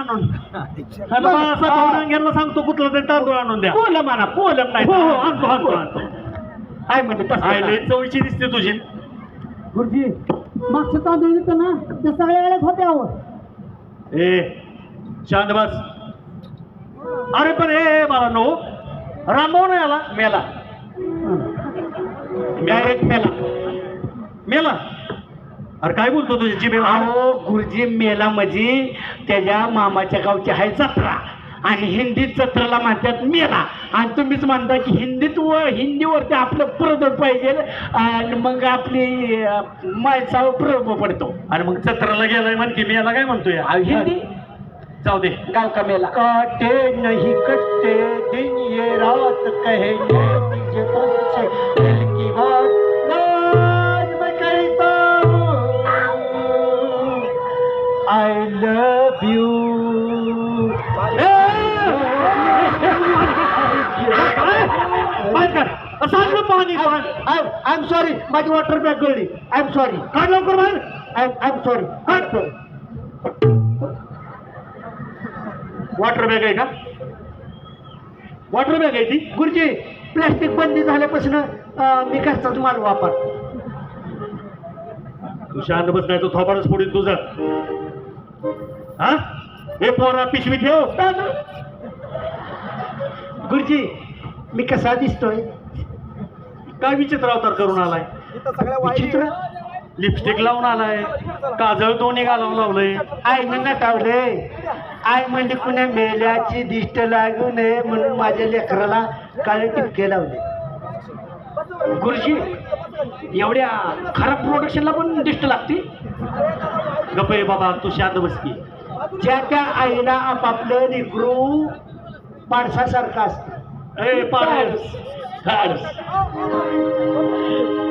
आणून आता बाळासाहेब भावडांग्यांना सांगतो कुठला तरी तांदूळ आणून द्या. कोलम आणा कोलम नाही हो हो आणतो आणतो आणतो. काय म्हणते तसं दिसते तुझी. गुरुजी मागचं तांदूळ देतो ना ते सगळ्या वेळेस होते अहो. ए शांत बस अरे पण ए मला नो. रामभाऊ नाही आला मेला. डायरेक्ट मेला. मेला. अरे काय बोलतो तुझी जिबे अहो गुरुजी मेला म्हणजे त्याच्या मामाच्या गावची आहे जत्रा. आणि हिंदीत जत्रेला म्हणतात मेला. आणि तुम्हीच म्हणता की हिंदीत व हिंदीवरती आपलं प्रदर पाहिजे. आणि मग आपली अं, माणसावर प्रभाव पडतो. अरे मग जत्राला गेलाय म्हण की मेला काय म्हणतोय? अहो, हिंदी. जाऊ दे. गाव का मेला? काटे नहीं कटते दिन ये रात कहेंगे तुझे तुझसे दिल की बात आई लव यू बंद कर सांगलं पाणी पाणी आय एम सॉरी माझी वॉटर बॅग गळली आय एम सॉरी काढ लवकर बाहेर आय आय एम सॉरी काढ वॉटर बॅग आहे का? वॉटर बॅग आहे ती. गुरुजी प्लॅस्टिक बंदी झाल्यापासून मी कशाचाच माल वापर? तू शांत बस नाही तो थोपाडच फोडीन तुझा. हा? हे पोरा पिशवी ठेव गुरुजी मी कसा दिसतोय? काय विचित्र अवतार करून आलाय? विचित्र? लिपस्टिक लावून आलाय. काजळ दोन्ही घालावून लावलंय. आईनं नटावले. आई म्हणजे कुण्या मेल्याची दिष्ट लागू नये म्हणून माझ्या लेकराला काळे टिपके लावले. गुरुजी एवढ्या खराब प्रोडक्शनला पण दिष्ट लागते? गप आहे बाबा तू शांत बस की. ज्या त्या आईला आपापलं लेकरू माणसासारखं असतं. ए पाडस.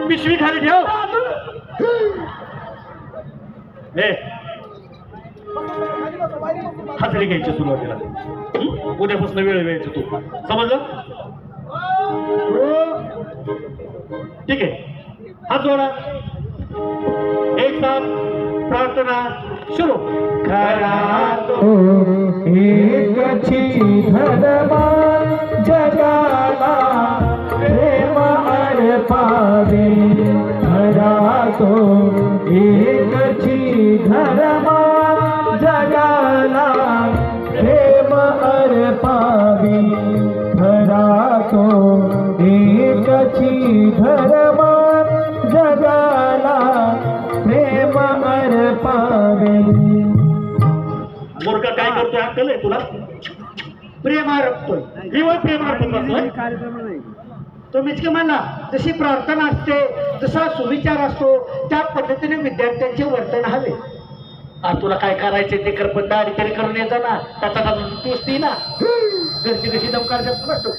पिशवी खाली ठेव. हजरी घ्यायची सुरुवातीला. हं? उद्यापासून वेळ वेळेचं तू. समजलं? ठीक आहे. हात जोडा. साथ प्रार्थना सुरू. खरा हो एकची भगवान जगाला प्रेम पावे खरा तो एकची धर्मा करतोय अक्कल आहे तुला? प्रेम आरोपतोय हिवाय प्रेम अर्पण करतोय तुम्हीच की म्हणला जशी प्रार्थना असते जसा सुविचार असतो त्या पद्धतीने विद्यार्थ्यांचे वर्तन हवे. आ, तुला काय करायचे ते कर पण दाढी तरी करून यायचा ना. त्याचा का तूच ती ना. घरची कशी दमकार नसतो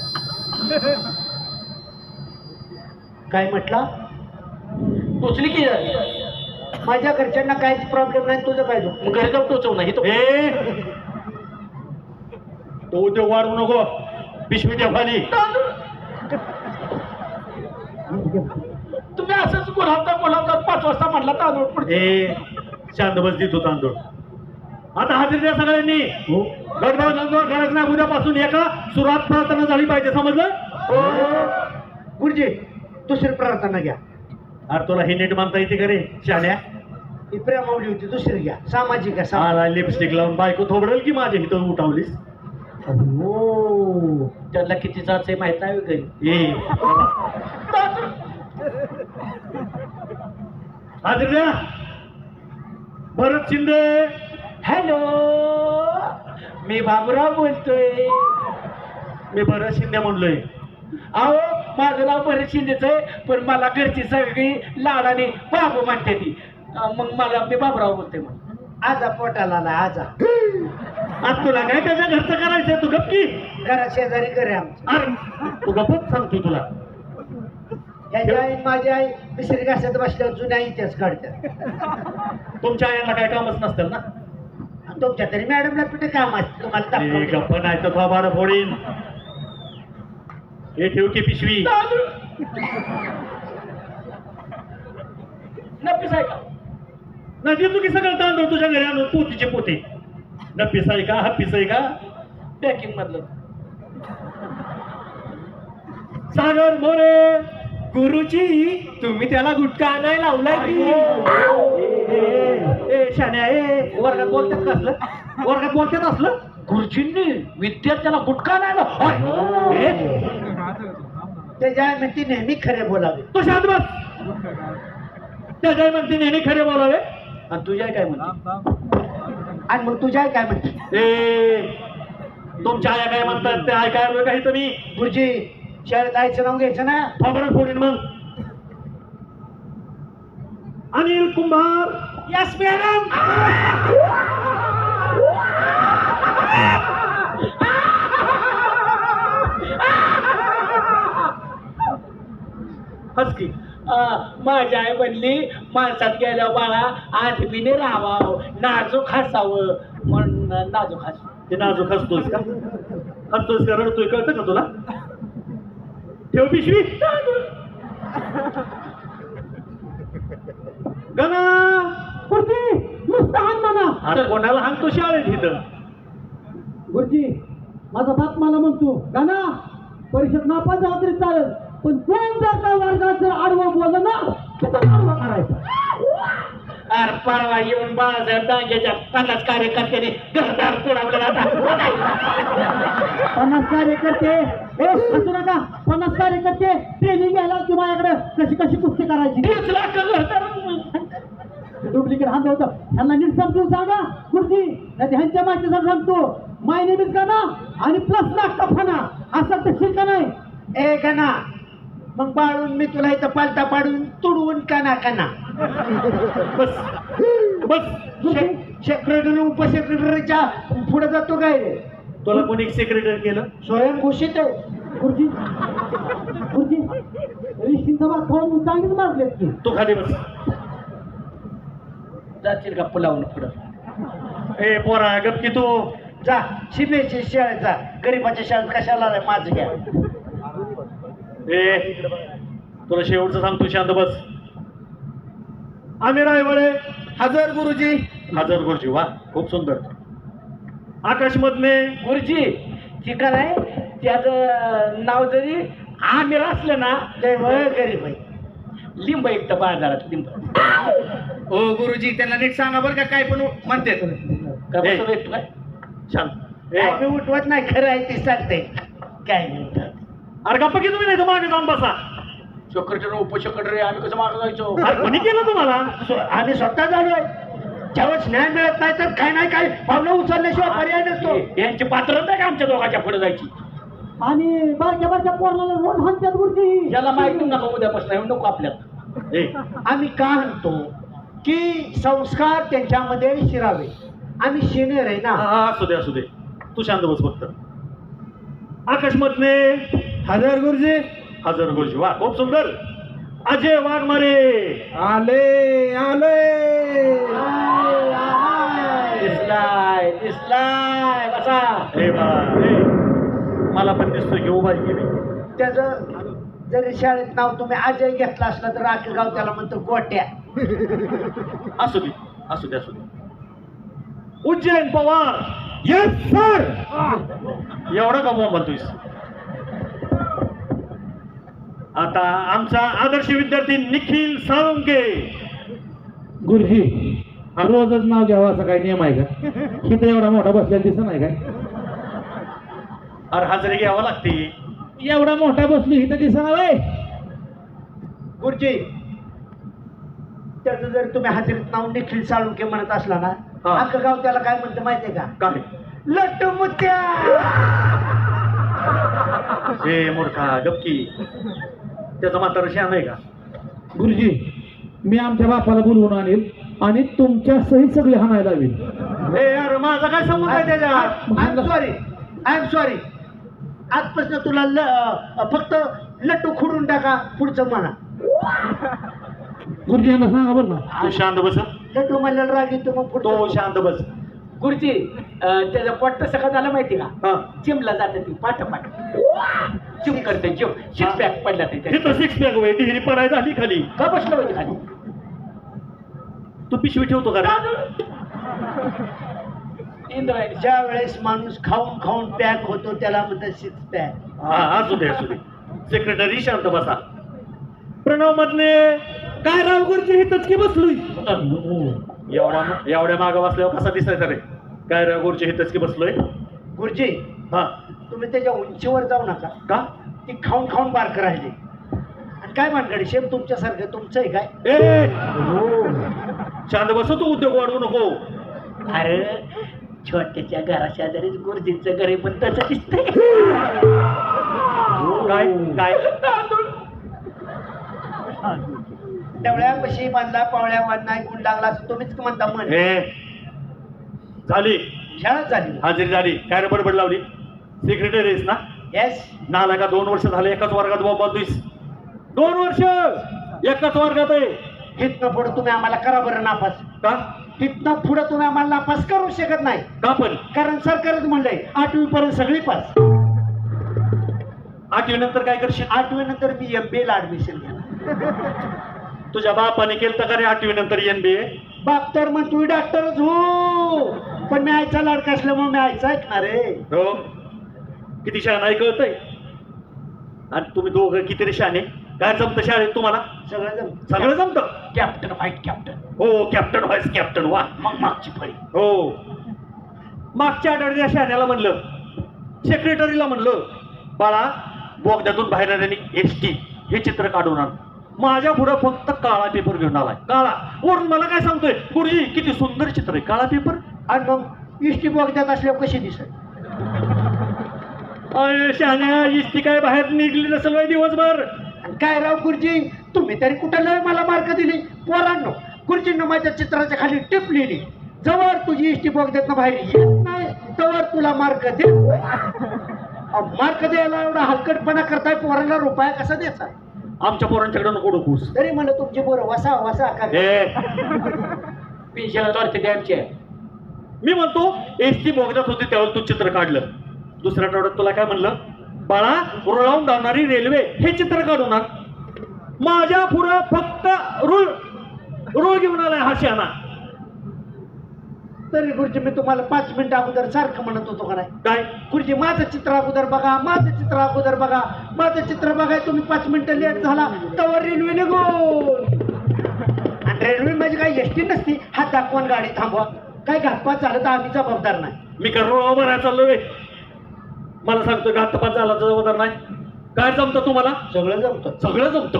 काय म्हटला? टोचली की माझ्या घरच्यांना काहीच प्रॉब्लेम नाही तुझं काय मग घरी जाऊन टोचव नाही तो ए! तो उद्योग वाढवू नको. पिशवी ठेव खाली. तुम्ही असंच बोलावता बोलावता पाच वाजता म्हटला तांदूळ पडतो ए शांत बस देतो तांदूळ आता हजेरी द्या सगळ्यांनी. गडबड गडबड करायचं नाही उद्यापासून एका सुरुवात प्रार्थना झाली पाहिजे समजलं? गुरुजी दुसरी प्रार्थना घ्या. अरे तुला हे नीट मानता येते का रे शाण्या? ही प्रेमावली होती दुसरी घ्या. सामाजिक आहे सामाजिक. मला लिपस्टिक लावून बायको थोबडेल की माझ्या इथं उठावलीस? हो. त्याला किती जाच आहे माहीत नाही घरी. ए. भरत शिंदे. हॅलो. मी बाबूराव बोलतोय. मी भरत शिंदे म्हणलोय. अहो माझं नाव बरेच शिंदेच आहे पण मला घरची सगळी लाडाने बाबू म्हणते ती. मग मला मी बाबूराव बोलतोय मग आजा पोटाला आला आजा. आज तुला काय त्याच्या घरचं करायचंय? तू गप्पी घरा शेजारी करे अरे तू गप्पच सांगतो तुला. याची आई आणि माझी आई मिसरी घासात बसल्यावर जुन्या इतिहास काढतात तुमच्या आयांना काय कामच नसतं ना? आणि तुमच्या तरी मॅडमला कुठे काम असते तुम्हाला ए, दाखवतो. गप्प नाही तर थोबाड फोडीन. हे ठेव की पिशवी. नक्कीच आहे का नाही देतो की सगळं तांदूळ तुझ्या घरी आणून पोतीचे पोते. डप्पीस आहे का हा पिस आहे का? पॅकिंग मधलं. सागर मोरे गुरुजी तुम्ही त्याला गुटखा आणायला लावलाय की? ए, शान्या वर्गात बोलतात का असलं? वर्गात बोलतात असलं? गुरुजींनी विद्यार्थ्याला गुटखा आणायला ए, त्याच्या म्हणते नेहमी खरे बोलावे. तो शांत बस. त्याच्या म्हणते नेहमी खरे बोलावे. आणि तुझ्या काय म्हणते? आणि मग तुझ्या काय म्हणते? ए तुमच्या आया काय म्हणतात? ते ऐकायला काही तुम्ही? गुरुजी शाळेत जायचं नाव घ्यायचं ना? फाबरच फोडीन मग. अनिल कुंभार. यस मॅडम हस की माझी आई म्हणली माणसात गेल्या बाळा आठवीने राहावं नाजूक हसावं. म्हणून नाजूक हस ते नाजूक हसतोस का? हसतोस का? रडतोय? कळतं का तुला? ठेव पिशवी. गणा. गुरुजी नुसतं हाण म्हणा. अरे कोणाला हाणतो शाळेत इथं? गुरुजी माझा बाप मला म्हणतो गाना परीक्षेत नापास झाला तरी चालेल. पण कोण जर का वर्गात जर आडवं बोललं ना आडवा करायचा. अरे परवा येऊन बाळासाहेब डांग्याच्या पन्नास कार्यकर्त्याने घरदार तोडावलं आता पन्नास कार्यकर्ते? ए असू नका. पन्नास कार्यकर्ते ट्रेनिंग घ्यायला की माझ्याकडे कशी कशी कुस्ती करायची? तीस लाख घरदार. डुप्लिकेट हात होतं. ह्यांना नीट समजून सांगा गुरुजी. नाही ह्यांच्या माहितीसाठी सांगतो माय नेम इज गाना आणि प्लस ना कफाना असं तर का नाही. ए गाना मग बाळून मी तुला इथं पालता पाडून तुडवून काना काना. बस. बस. सेक्रेटरी उपसेक्रेटरीच्या पुढे जातो काय रे? तुला कोणी सेक्रेटरी केलं? स्वयं घोषित आहे. गुरुजी. गुरुजी. ऋषींचा खाऊन चांगलीच मारलेत की. तू खाली बस. जातील का पुलावून पुढं? ए पोरा गप की तू. जा. शिबेची शाळेत जा. गरीबाच्या शाळेत कशाला आलाय माझं घ्या? ए तुला शेवटचं सांगतो शांत बस. आम्ही रायवळे हजर गुरुजी. हजर गुरुजी वा खूप सुंदर. आकाश मधने गुरुजी ठिकाण आहे त्याचं नाव जरी आमिर असलं ना लय वय गरीब आहे लिंब एकटं बाजारात लिंब. हो गुरुजी त्यांना नीट सांगा बरं का काय पण म्हणते. का ए. बसवलं एकटं काय? शांत. ए. उठवत नाही खरं आहे ते सांगते. काय नाही. अरे गप्पा की तुम्ही नाही तर मागे जाऊन बसा. सेक्रेटरी उपसेक्रेटरी आम्ही कसं मागं जायचो? अरे कोणी केलं तुम्हाला? आम्ही स्वतः झालोय ज्यावेळेस न्याय मिळत नाही तर काही नाही काही पावलं उचलल्याशिवाय पर्याय नसतो. यांची पात्र नाही का आमच्या दोघांच्या पुढे जायची? आणि बारक्या बारक्या पोराला रोज हाणतात गुरुजी. याला माहिती नका उद्यापासून येऊ नको आपल्याला. ए आम्ही का म्हणतो की संस्कार त्यांच्यामध्ये शिरावे. आम्ही शिनेर आहे हा, ना. हा, असू दे असू दे. तू शांत बस फक्त. आकाश मधने हजर गुरुजी। हजर गुरुजी वा खूप सुंदर. अजय वाघमारे. आले आले. दिसलाय दिसलाय बसा. ए बा ए मला पण उभा आहे की मी. त्याचं जरी शाळेत नाव तुम्ही अजय घेतलं असलं तर राखील गाव त्याला म्हणतो गोट्या. असू दे असू दे असू दे. उज्जैन पवार. येस सर एवढा का बोंब म्हणतोयस आता आमचा आदर्श विद्यार्थी निखिल साळुंके. गुरुजी रोजच नाव घ्यावं असा काही नियम आहे का? इथं एवढा मोठा बसलेला दिसत नाही काय? अरे हजेरी घ्यावं लागते. एवढा मोठा बसलो इथं दिसणार वय. गुरुजी त्याचं जर तुम्ही हजेरीत नाव निखिल साळुंके म्हणत असला ना हा. अख्खं गाव त्याला काय म्हणतं माहितीये का? काय? लट्टू मुत्या! ए मूर्खा गपकी. त्याचा म्हातारा शान आहे का? गुरुजी मी आमच्या बापाला बोलवून आणेल आणि तुमच्या सहित सगळे हाणायला लावेल. ए अरे माझा काय संबंध आहे त्याच्यात? I am sorry I am sorry आजपासून तुला ल फक्त लट्टू खुडून टाका पुढचं म्हणा. गुरुजी यांना सांगा बरं ना तू शांत बस लट्टू म्हणल्याला राग येतो मग तो शांत बस. गुरुजी त्याचं पोट्ट सगळं झालं माहिती का? जिमला जाते ती पाठ पाठ जिम करते जिम. सिक्स पॅक पडला ते तिथं. सिक्स पॅक डिग्री पडायला आली खाली. का बसलं होते खाली? तू पिशवी ठेवतो का? इंद्रायणी ज्या वेळेस माणूस खाऊन खाऊन पॅक होतो त्याला म्हणतात सिक्स पॅक हा असू दे असू दे. सेक्रेटरी शांत बसा. प्रणव मधले काय राव गुरुजी हितच की बसलोय? एवढ्या एवढ्या मागं बसल्यावर कसा दिसायचा रे काय राव गुरुजी हितच की बसलोय? गुरुजी हा. तुम्ही त्याच्या उंचीवर जाऊ नका. का? ती खाऊन खाऊन बारक राहिली आणि काय मानगडी शेम तुमच्यासारखं तुमचं आहे काय? ए! शांत बसो तू उद्योग वाढवू नको. अरे छोट्याच्या घरा शेजारीच गुरुजींचं घरी पण तसं दिसतंय. काय काय? डवळ्यापाशी बांधला पावळ्या बांधला गुण लागला असं तुम्हीच म्हणता म्हण ए झाली. शाळा झाली. हाजरी झाली काय रे बडबड लावली? सेक्रेटरीस ना? येस नाला का दोन वर्ष झाले एकाच वर्गात बोलतोयस दोन वर्ष! एकाच वर्गात आहे. तिथनं पुढे तुम्ही आम्हाला करा बरं नापास. का? तिथनं पुढे तुम्ही आम्हाला नापास करू शकत नाही. का पण? कारण सरकारच म्हणलंय आठवी पर्यंत सगळी पास. आठवी नंतर काय करशील? आठवी नंतर मी एम बी ला ऍडमिशन घेणार. तुझ्या बापाने केलं तर का आठवी नंतर एन बी ए बाप तर मग तू डॉक्टरच हो. पण मी आईचा लाडका असल्यामुळे मी आईचा ऐकणार आहे. हो. किती शहाणा आहे कळतंय? आणि तुम्ही दोघं किती रे शहाणे काय जमतं शाळेत तुम्हाला? सगळं जम सगळं जमतं? Captain white captain. हो कॅप्टन व्हायस कॅप्टन वा. मग मागची फळी. हो. मागच्या आठवड्यात शाण्याला म्हणलं. सेक्रेटरीला म्हणलं बाळा बोगद्यातून बाहेर आल्याने एस टी हे चित्र काढून आण. माझ्या पुढं फक्त काळा पेपर घेऊन आलाय. काळा. वरून मला काय सांगतोय? गुरुजी किती सुंदर चित्र आहे. काळा पेपर आणि मग इष्टी बोगद्यात असल्यावर कशी दिसत अय, शहाण्या इष्टी काय बाहेर निघली नसेल बाई दिवसभर. काय राव गुरुजी? तुम्ही तरी कुठं लय मला मार्क दिली? पोरांनो गुरुजींना माझ्या चित्राच्या खाली टिप लिहिली. जवळ तुझी इष्टी बोगद्यातनं बाहेर येत नाही तवर तुला मार्क दे मार्क द्यायला एवढा हलकटपणा करताय पोरांना रुपया कसा द्यायचा आमच्या पोरांच्याकडे नको डोकूस. तरी म्हणलं तुमची पोरं वसा वसा का ए. पेन्शन मी म्हणतो एस टी बोगद्यात होती त्यावर तू चित्र काढलं. दुसऱ्या आठवड्यात तुला काय म्हणलं? बाळा रुळावून धावणारी रेल्वे हे चित्र काढून माझ्या पुढं फक्त रुळ रुळ घेऊन आलाय हा शहाणा. तरी गुरुजी मी तुम्हाला पाच मिनिटं अगोदर सारखं म्हणत होतो का नाही? काय? गुरुजी माझं चित्र अगोदर बघा माझं चित्र अगोदर बघा. माझं चित्र बघाय तुम्ही पाच मिनिटं लेट झाला तवर रेल्वे निघून. आणि रेल्वे म्हणजे काय? एसटी नसती. हात दाखवून गाडी थांबवा. काय घातपात झालं तर आम्ही जबाबदार नाही. मी का भरायला चाललोय मला सांगतो घातपात झाला तर जबाबदार नाही? काय जमतं तुम्हाला? सगळं जमतं. सगळं जमतं.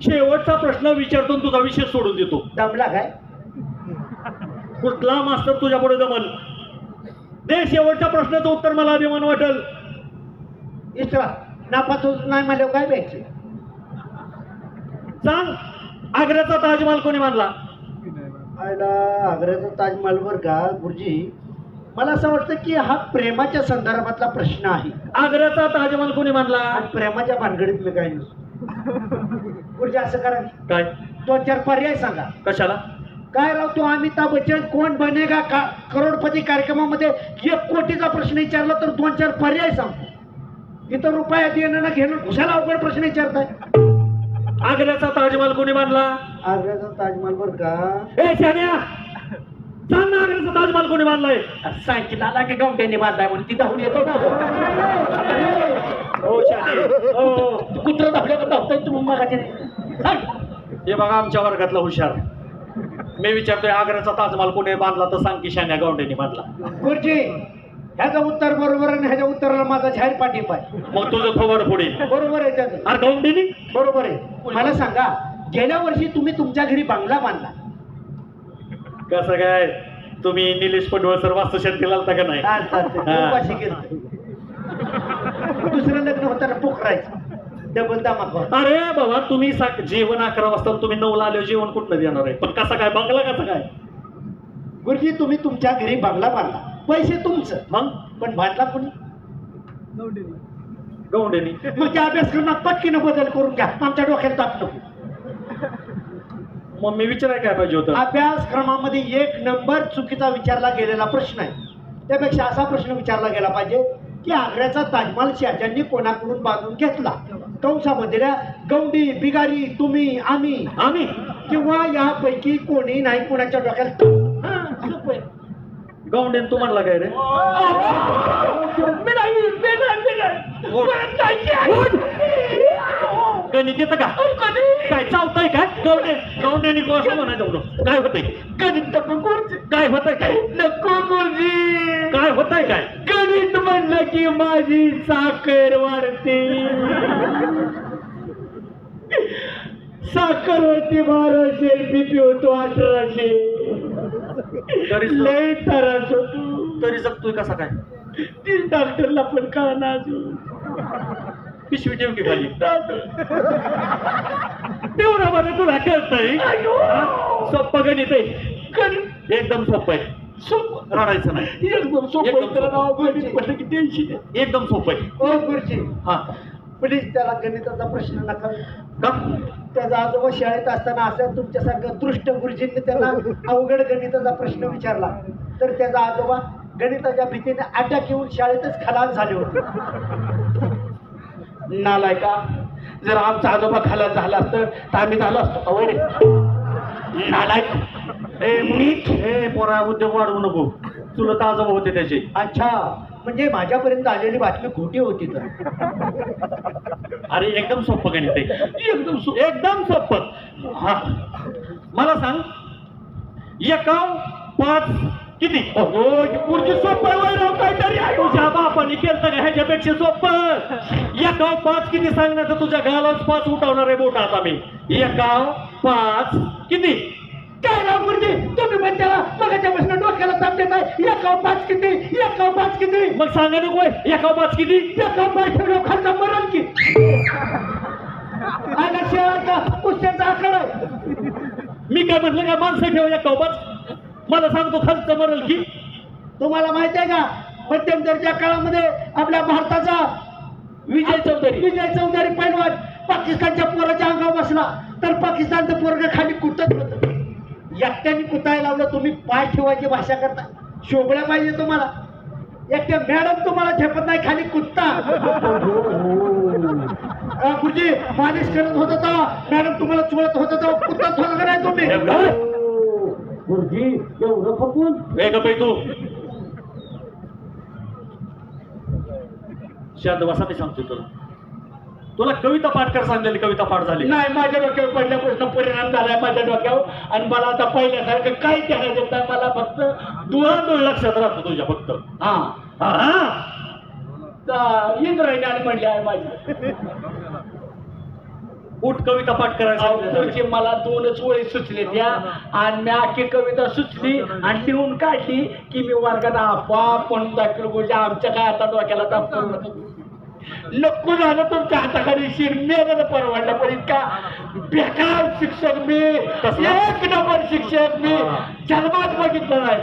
शेवटचा प्रश्न विचारतो तुझा विषय सोडून देतो. जमला काय? कुठला मास्तर तुझ्या पुढे जमल? दे शेवटच्या प्रश्नाचं उत्तर मला अभिमान वाटेल. इस्त्रा नापास नाही म्हणल्यावर काय द्यायचे सांग आग्र्याचा ताजमहाल कोणी आयला आग्र्याचा ताजमहाल बर का गुरुजी? मला असं वाटतं की हा प्रेमाच्या संदर्भातला प्रश्न आहे. आग्र्याचा ताजमहाल कोणी आणि प्रेमाच्या भानगडीत मी काय नसतो. गुरुजी असं करा काय? दोन चार पर्याय सांगा. कशाला? काय राव तू अमिताभ बच्चन? कोण बनेगा? का करोडपती कार्यक्रमामध्ये एक कोटीचा प्रश्न विचारला तर दोन चार पर्याय सांगतो इथं रुपया देणं ना घेणं घुसाला अवघड प्रश्न विचारताय? आग्र्याचा ताजमहाल कोणी बांधला आग्र्याचा ताजमहाल बर का? ए शान्या! सांग ना आग्र्याचा ताजमहाल कोणी बांधलाय सांगितलं आला की गावट्याने बांधलाय म्हणून ती धावून येतो ना. हो हो. कुत्र धावल्यावर धावताय तुम्ही मगाचे सांग. हे बघा आमच्या वर्गातला हुशार. मी विचारतोय आग्र्याचा ताजमहाल कोणी बांधला तर सांग की शान्या गावडेने बांधला. गुरुजी ह्याचं उत्तर बरोबर आणि ह्याच्या उत्तराला माझा जाहीर पाठिंबा आहे मग तुझं थोबड पुढे. बरोबर आहे त्याचं. अरे गावडेनी बरोबर आहे. मला सांगा गेल्या वर्षी तुम्ही तुमच्या घरी बांगला बांधला. कसं काय? तुम्ही निलेश पडवळ सर वास्तुशांतीला आलता का नाही? दुसरं लग्न होताना पोखरायचं. डबल धमाका अरे बाबा तुम्ही जेवण अकरा वाजता तुम्ही नऊला आले जेवण कुठलं देणार आहे? पण कसं काय? बंगला कसं काय? गुरुजी तुम्ही तुमच्या घरी बांगला बांधला पैसे तुमचं. मग? पण बांधला कोणी? गौंडेनी. मग त्या अभ्यासक्रमात पटकीनं बदल करून घ्या. आमच्या डोक्यात ताप नको. मग मी विचाराय काय पाहिजे होतं? अभ्यासक्रमामध्ये एक नंबर चुकीचा विचारला गेलेला प्रश्न आहे. त्यापेक्षा असा प्रश्न विचारला गेला पाहिजे की आग्र्याचा ताजमहाल शहाजांनी कोणाकडून बांधून घेतला? कंसामध्ये गौंडी बिगारी तुम्ही आम्ही. आम्ही. किंवा यापैकी कोणी नाही कोणाच्या डोक्यात हा. गौंडेन तू म्हणला काय रे. गणित येतं का? काय चावताय काय गौंडे गौंड्यानी कसं म्हणायचं म्हणून काय होतंय? गणित काय होतंय काय? नको गुरुजी काय होतंय काय? गणित म्हणलं की माझी साखर वाढते. साखर होती बाराशे बीपी होतो अठराशे. तरी लय त्रास होतो. तरी जगतोय कसा काय? ती डॉक्टरला पण कळना अजून. पिशवी ठेव की खाली. तेवढं बरं तुला कळतंय. सोप्पं गणित आहे. गणित एकदम सोपं आहे. सोपं. रडायचं नाही. एकदम सोपं. एकदम नाव गणित म्हटलं की टेन्शन आहे. एकदम सोपं आहे. ओ गुरुजी. हा. प्लीज त्याला गणिताचा प्रश्न नका. का? त्याचा आजोबा शाळेत असताना असं तुमच्यासारखं दृष्ट गुरुजींनी त्याला अवघड गणिताचा प्रश्न विचारला. तर त्याचा आजोबा गणिताच्या भीतीने अटॅक येऊन शाळेतच खलास झाले होते. नालाय का जर आमचा आजोबा खाला झाला असतं तर आम्ही झालो असतो अवय रे. नालायक. ए मीठ ए पोरा उद्योग वाढवू नको. चुलत आजोबा होते त्याचे. अच्छा. म्हणजे माझ्यापर्यंत आलेली बातमी खोटी होती तर. अरे एकदम सोपं गणित आहे. एकदम सो- एकदम सोपं. हा. मला सांग. एकाव पाच किती? ही पुरची सोपं आहे वय राव, काहीतरी आहे. तुझ्या बापाने केलं का ह्याच्यापेक्षा सोपं. एकाव पाच किती सांगण्याचं तुझ्या गालाच पाच उठवणार आहे बोट आता मी एकाव पाच किती? काय राव गुरुजी तुम्ही पण त्याला मगाच्या प्रश्न डोक्याला ताप देत आहे एकाव पाच किती एकाव पाच किती. मग सांगा नको एकाव पाच किती? एकाव पाच ठेवलं खालचा मरण की. आकडा आहे. मी काय म्हटलं का माणसं ठेव एकाव पाच? मला सांगतो खर्च मरल की. तुम्हाला माहिती आहे का? मध्यंतरच्या काळामध्ये आपल्या भारताचा विजय चौधरी. विजय चौधरी पैलवान पाकिस्तानच्या पोराच्या अंगावर बसला. तर पाकिस्तानचं पोरग खाली कुतत होत एकट्याने कुतायला लावलं तुम्ही पाय ठेवायची भाषा करता. शोभल्या पाहिजे तुम्हाला. एकट्या मॅडम तुम्हाला झेपत नाही खाली कुत्ता. गुरुजी मालिश करत होत होता मॅडम तुम्हाला चुळत होत होता कुत्ताच होता का नाही तुम्ही? गुरुजी एवढं खपून? तू. शांत बसा मी सांगतो तुला. तुला कविता पाठ कर सांगलेली कविता पाठ झाली. नाही माझ्या डोक्यावर पडल्यापासून परिणाम झालाय माझ्या डोक्यावर. आणि मला आता पहिल्यासारखं काही ध्यानात येत नाही मला फक्त तुला तो लक्षात राहतो तुझ्या फक्त. हा. हा. इंद्रायणी म्हणली आहे माझी. उठ कविता पाठ. अवघडचे मला दोनच ओळी सुचले त्या आणि मी आखी कविता सुचली आणि लिहून काढली की मी वर्गात म्हणून दाखल गोष्टी आमच्या काय आता डोक्याला नका. झालं तुमच्या हाताखाली शिरमेला परवडलं पण इतका बेकार शिक्षक मी. एक नंबर शिक्षक मी. जन्मात बघितलं नाही.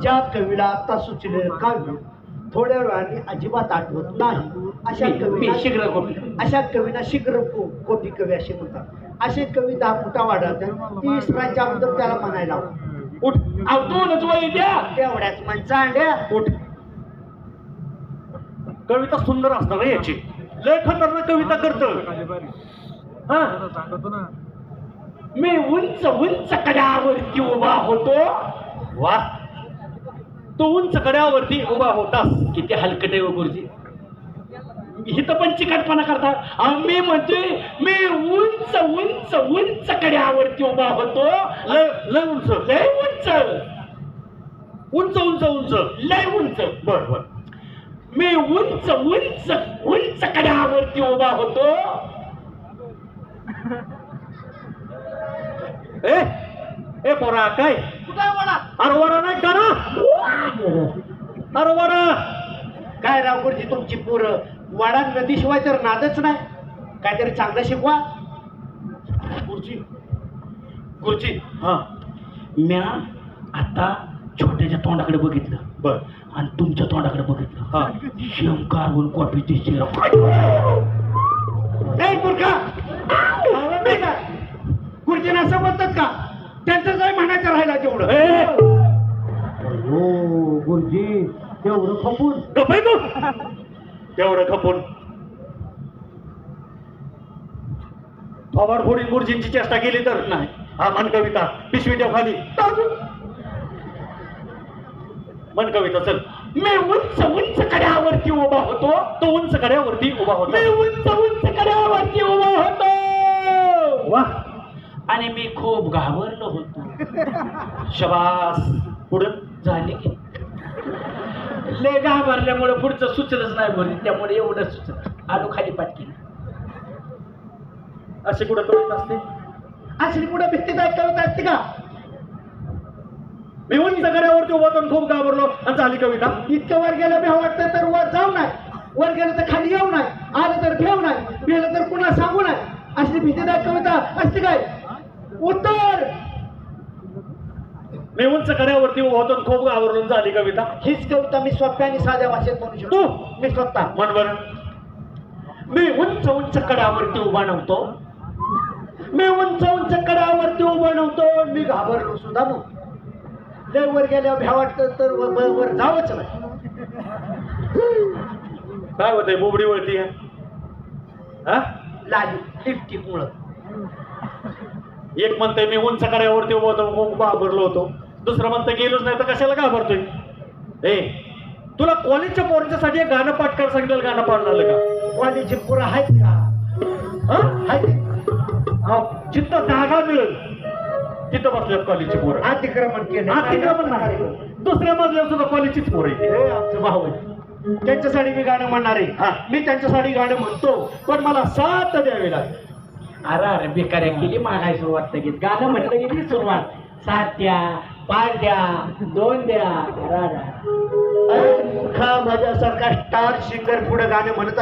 ज्या कवीला आता सुचले काव्य थोड्या वेळाने अजिबात आठवत नाही. अशा कवीला शीघ्र कवी. अशा कवीना शीघ्र को- कोटी कवी असे म्हणतात. असे कवी दहा फुटा वाढवतात. तीस अगोदर त्याला म्हणायला. उठ. दोनच वळी द्या. तेवढ्याच म्हणचा अंड्या उठ. कविता सुंदर असणार याची. लय खतरनाक कविता करत. हा? मी उंच उंच कड्यावरती उभा होतो. वा. तो उंच कड्यावरती उभा होतास. किती हलकट आहे हो गुरुजी. इथं पण चिकटपणा करतात आम्ही मी म्हणतोय मी उंच उंच उंच कड्यावरती उभा होतो. लय उंच लय उंच. उंच उंच उंच. लय उंच. बर बर. मी उंच उंच उंच कड्यावरती उभा होतो. ए ए पोरा काय? अरे वरा नाही का ना अरे वरा काय राव गुरुजी तुमची पोरं वाडा नदीशिवाय तर नादच नाही. काहीतरी चांगलं शिकवा. गुरुजी. गुरुजी हा. म्या आता छोट्याच्या तोंडाकडे बघितलं. बर. आणि तुमच्या तोंडाकडे बघितलं. हा. शंकारून कॉफी दिसते ए मूर्खा! आवडते का? गुरुजींना असं म्हणतात का? त्यांचं काय म्हणायचं राहिला तेवढं. ए! हो गुरुजी तेवढं खपून. तेवढं खपून. फोडीन गुरुजींची चेष्टा केली तर? नाही. हा म्हण कविता पिशवी ठेव खाली. मन कविता चल मी उंच उंच कड्यावरती उभा होतो. तो उंच कड्यावरती उभा मी होता उंच उंच कड्यावरती उभा होतो. वा. आणि मी खूप घाबरलो होतो. शबास. पुढं झाले. की लय घाबरल्यामुळे पुढचं सुचलंच नाही बोलली. त्यामुळे एवढं सुचलं. आलो खाली पाटकी अशी कुठं कविता असते? अशी कुठे भीतीदायक कविता असते का? मी उंच कड्यावरती उभा खूप घाबरलो आणि झाली कविता. इतकं वर गेलं भ्याव वाटतं तर वर जाऊ नाही वर गेलं तर खाली येऊ नाही आलं तर ठेव नाही भेलं तर कुणा सांगू नाही असली भीतीदायक कविता. असते काय? उत्तर! मी उंच कड्यावरती उभा होतो खूप घाबरलो आणि झाली कविता. हीच कविता मी सोप्या आणि साध्या भाषेत म्हणू शकतो. मी स्वतः. बरं मी उंच उंच कड्यावरती उभा नव्हतो. मी उंच उंच कड्यावरती उभा नव्हतो. मी घाबरलो सुद्धा नव्हतो. लय वर गेल्यावर भ्या वाटतं तर वर वर- जावंच नाही. काय होतंय बोबडी वळती हा? लाली लिपस्टिक मुळे. एक म्हणतंय मी उंच कड्यावरती उभा होतो खूप घाबरलो होतो. दुसरं म्हणतं गेलोच नाही तर कशाला घाबरतोय? ए तुला कॉलेजच्या पोरांच्यासाठी एक गाणं पाठ कर सांगितलं गाणं पाठ झालं का? कॉलेजचे पुरं आहेत का? हं? आहेत. अहो, जिथं जागा मिळेल तिथं बसल्यात कॉलेजची पोरं. अतिक्रमण केलं अतिक्रमण नाही. दुसऱ्या मजल्यावर सुद्धा कॉलेजचीच पोरं हे आमचं भाऊ आहे. त्यांच्यासाठी मी गाणं म्हणणार आहे. मी त्यांच्यासाठी गाणं म्हणतो पण मला साथ द्यावी लागेल. अरे अरे बेकार्या केली मागाय सुरुवात गीत गाणं म्हटलं गेली सुरुवात? सात द्या पाच द्या दोन द्या. अरे अरे. अरे माझ्यासारखा स्टार सिंगर पुढे गाणं म्हणत